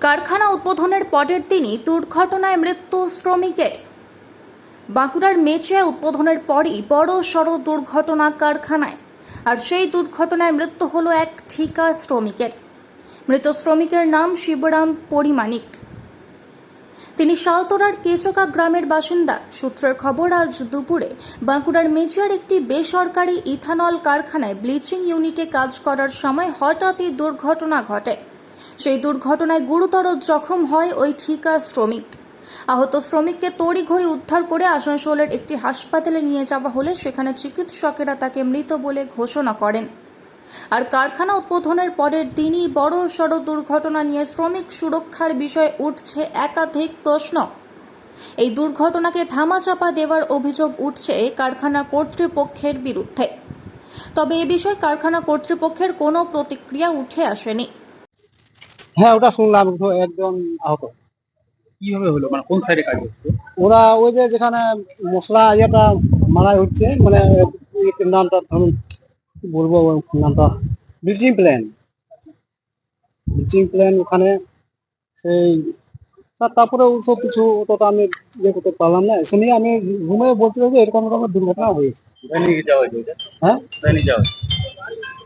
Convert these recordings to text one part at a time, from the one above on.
কারখানা উদ্বোধনের পরের দিনই দুর্ঘটনায় মৃত্যু শ্রমিকের। বাঁকুড়ার মেচে উদ্বোধনের পরই বড় সড় দুর্ঘটনা কারখানায়। আর সেই দুর্ঘটনায় মৃত্যু হলো এক ঠিকা শ্রমিকের। মৃত শ্রমিকের নাম শিবরাম পরিমাণিক। তিনি শালতোরার কেচকা গ্রামের বাসিন্দা। সূত্রের খবর, আজ দুপুরে বাঁকুড়ার মেচিয়ার একটি বেসরকারি ইথানল কারখানায় ব্লিচিং ইউনিটে কাজ করার সময় হঠাৎই দুর্ঘটনা ঘটে। সেই দুর্ঘটনায় গুরুতর জখম হয় ওই ঠিকা শ্রমিক। আহত শ্রমিককে তড়িঘড়ি উদ্ধার করে আসানসোলের একটি হাসপাতালে নিয়ে যাওয়া হলে সেখানে চিকিৎসকেরা তাকে মৃত বলে ঘোষণা করেন। আর কারখানা উদ্বোধনের পরের দিনই বড় সড় দুর্ঘটনা নিয়ে শ্রমিক সুরক্ষার বিষয়ে উঠছে একাধিক প্রশ্ন। এই দুর্ঘটনাকে ধামাচাপা দেওয়ার অভিযোগ উঠছে কারখানা কর্তৃপক্ষের বিরুদ্ধে। তবে এ বিষয়ে কারখানা কর্তৃপক্ষের কোনো প্রতিক্রিয়া উঠে আসেনি। হ্যাঁ ওটা শুনলাম একজন আহত। কীভাবে হলো? মানে কোন সাইডে কাজ হচ্ছে? ওরা ওই যে যেখানে মশলা ইয়েটা মারাই হচ্ছে মানে নামটা ধরুন কি বলব নামটা? ব্লিচিং প্ল্যান ব্লিচিং প্ল্যান ওখানে সেই স্যার তারপরে ওসব কিছু অতটা আমি ইয়ে করতে পারলাম না। সে নিয়ে আমি ঘুমে বলতে যে এরকম এরকম দুর্ঘটনা হয়েছে। হ্যাঁ?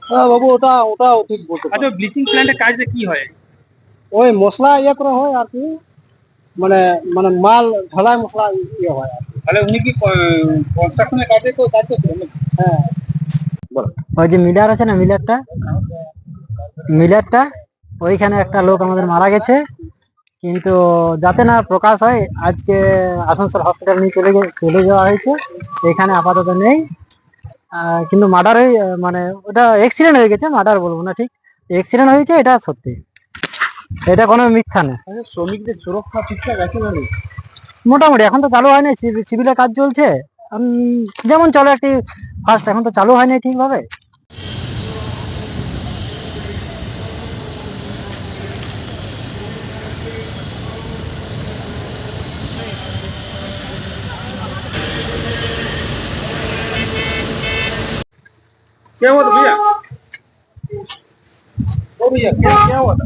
হ্যাঁ বাবু ওটা ওটা ঠিক বলতে পারব আচ্ছা ব্লিচিং প্ল্যান্টের কাজটা কি হয়? ওই মশলা ইয়ে করা হয় আর কি মানে মানে মাল ঢালাই মশলা ইয়ে হয় আর তাহলে উনি কি কনস্ট্রাকশনের কাজে তো কাজ করছেন হ্যাঁ। ওই যে মিলার আছে না মিলারটা? মিলারটা ওইখানে একটা লোক আমাদের মারা গেছে কিন্তু যাতে না প্রকাশ হয় আজকে আসানসোল হসপিটাল নিয়ে চলে চলে যাওয়া হয়েছে এখানে আপাতত নেই। কিন্তু মার্ডার হয়ে মানে ওটা অ্যাক্সিডেন্ট হয়ে গেছে মার্ডার বলব না ঠিক? অ্যাক্সিডেন্ট হয়েছে এটা সত্যি। এটা কোনো মিথ্যা না আচ্ছা, শ্রমিকদের সুরক্ষা ঠিকঠাক আছে না নেই? মোটামুটি এখন তো চালু হয়নি সিভিলে কাজ চলছে উম, যেমন চলে একটি ফার্স্ট এখন তো চালু হয়নি ঠিকভাবে क्या हुआ था भैया ओ भैया क्या क्या हुआ था